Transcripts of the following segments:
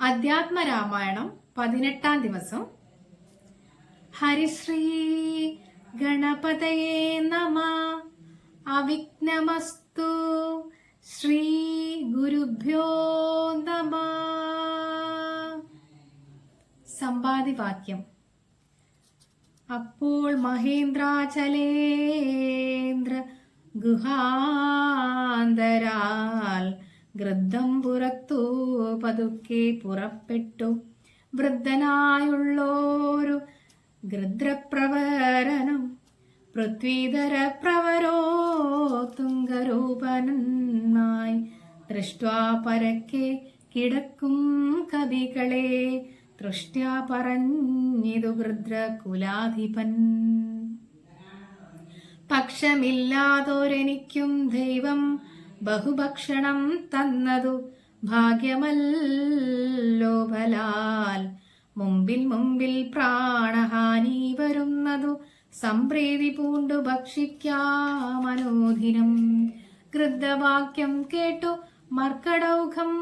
അധ്യാത്മരാമായണം പതിനെട്ടാം ദിവസം. ഹരിശ്രീ ഗണപതയേ നമ. അവിഘ്നമസ്തു ശ്രീ ഗുരുഭ്യോ നമ. സമ്പാദിവാക്യം. അപ്പോൾ മഹേന്ദ്രാചലേന്ദ്ര ഗുഹാന്തരാൽ ഗൃദ്ധം പുറത്തു പതുക്കെ പുറപ്പെട്ടു. വൃദ്ധനായുള്ളോരു ഗൃദ്രപ്രവരനും പൃഥ്വീധര പ്രവരോ തുങ്കരൂപനായി ദൃഷ്ട്വാ പരക്കെ കിടക്കും കവികളെ. തൃഷ്ട്യാ പറഞ്ഞിതു ഗൃദ്രകുലാധിപൻ. പക്ഷമില്ലാതൊരെനിക്കും ദൈവം ബഹുഭക്ഷണം തന്നതു ഭാഗ്യമല്ലോ ബലാൽ. മുമ്പിൽ മുമ്പിൽ പ്രാണഹാനി വരുന്നതു സംപ്രീതി പൂണ്ടു ഭക്ഷിക്കാമനോദിനം ഗൃദ്ധവാക്യം കേട്ടു മർക്കടൗഘം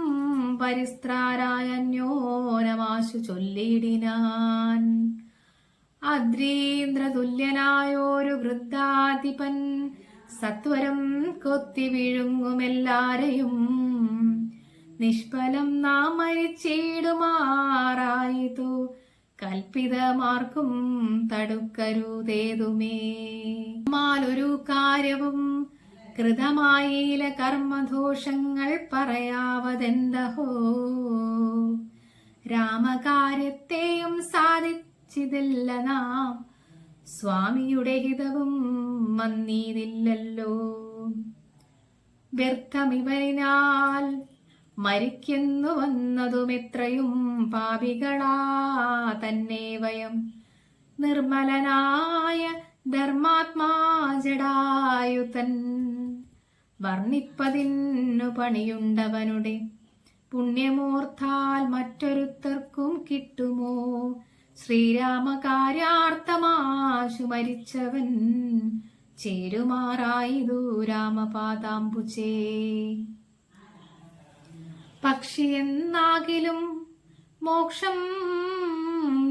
പരിസ്ത്രാരായന്യോനമാശു ചൊല്ലിടിനാൻ അദ്രീന്ദ്രതുല്യനായോരു വൃദ്ധാധിപൻ സത്വരം കൊത്തി വിഴുങ്ങുമെല്ലാരെയും നിഷ്ഫലം നാം മരിച്ചിടുമാറായതു. കൽപ്പിതമാർക്കും തടുക്കരുതേതുമേ. മാലൊരു കാര്യവും കൃതമായില കർമ്മദോഷങ്ങൾ പറയാവതെന്തഹോ. രാമകാര്യത്തെയും സാധിച്ചിതില്ല നാം. സ്വാമിയുടെ ഹിതവും വന്നീതില്ലല്ലോ. വ്യർത്ഥമിവരിനാൽ മരിക്കുന്നു വന്നതും എത്രയും പാപികളാ തന്നെ വയം. നിർമ്മലനായ ധർമാത്മാ ജടായുതൻ വർണിപ്പതിന്നു പണിയുണ്ടവനുടെ പുണ്യമോർത്താൽ മറ്റൊരുത്തർക്കും കിട്ടുമോ? ശ്രീരാമകാര്യാർത്ഥമാശു മരിച്ചവൻ ചേരുമാറായിതു രാമപാദാംബുജേ. പക്ഷി എന്നാകിലും മോക്ഷം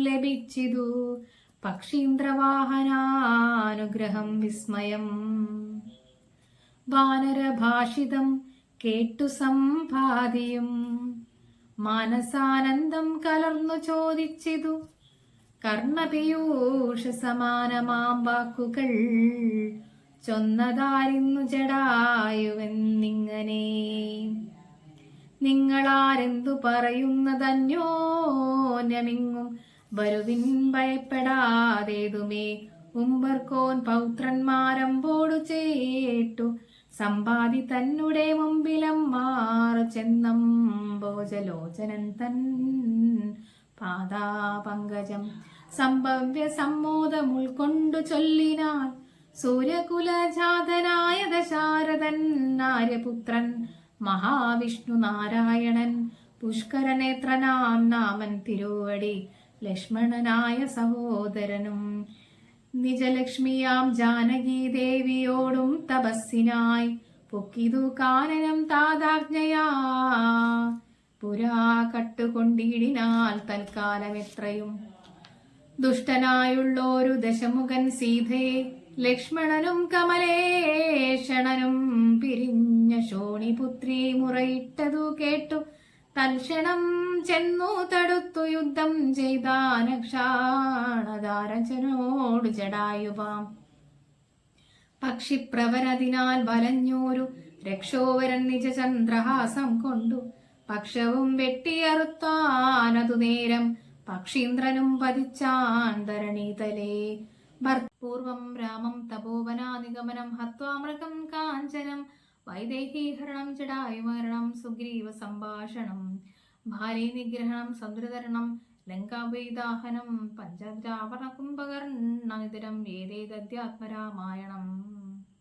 ലഭിച്ചിതു പക്ഷീന്ദ്രവാഹനാനുഗ്രഹം വിസ്മയം. വാനരഭാഷിതം കേട്ടു സമ്പാദിയും മാനസാനന്ദം കലർന്നു ചോദിച്ചിതു കർണപീയൂഷ സമാനമാം വാക്കുകൾ ചൊന്നതാരിന്നു ജടായുവെന്നിങ്ങനെ നിങ്ങളാരെന്തു പറയുന്നതന്യോന്യമിങ്ങും വരുവിൻ ഭയപ്പെടാതേതുമേ. ഉമ്പർക്കോൻ പൗത്രന്മാരമ്പോടു ചേട്ടു സമ്പാദി തന്നുടെ മുമ്പിലം മാറു ചെന്നം ഭോജലോചനൻ തൻ പാദാപങ്കജം. സംഭവ്യ സമ്മോദം ഉൾക്കൊണ്ടു ചൊല്ലിനാൾ സൂര്യകുലജാതനായ ദശാരഥൻ ആര്യപുത്രൻ മഹാവിഷ്ണു നാരായണൻ പുഷ്കരനേത്രനാം നാമൻ തിരുവടി ലക്ഷ്മണനായ സഹോദരനും നിജലക്ഷ്മിയാം ജാനകി ദേവിയോടും തപസ്സിനായി പൊക്കിതു കാനനം താതാജ്ഞയാ. പുരാ കട്ടുകൊണ്ടിടിനാൽ തൽക്കാലം എത്രയും. ദുഷ്ടനായുള്ളോരു ദശമുഖൻ സീതയെ ലക്ഷ്മണനും കമലേഷണനും പിരിഞ്ഞ ശോണിപുത്രി മുറയിട്ടതു കേട്ടു. തൽക്ഷണം ചെന്നു തടുത്തു യുദ്ധം ചെയ്താനക്ഷാണതാരചനോട് ജടായുവാം. പക്ഷിപ്രവരതിനാൽ വലഞ്ഞോരു രക്ഷോവരൻ നിജചന്ദ്രഹാസം കൊണ്ടു. പക്ഷവും വെട്ടിയറുത്താനതു നേരം പക്ഷീന്ദ്രനും പതിച്ചാൻ ധരണീതലേ ഭർപ്പൂർവം രാമം തപോവനാനിഗമനം ഹത്വാമൃഗം കാഞ്ചനം. വൈദേഹീഹരണം ജടായുമരണം സുഗ്രീവ സംഭാഷണം. ഭാര്യ നിഗ്രഹണം സമുദ്രതരണം ലങ്കാവൈദാഹനം പഞ്ചദ്രാവണ കുംഭകർണനിതരം ഏതേതധ്യാത്മരാമായണം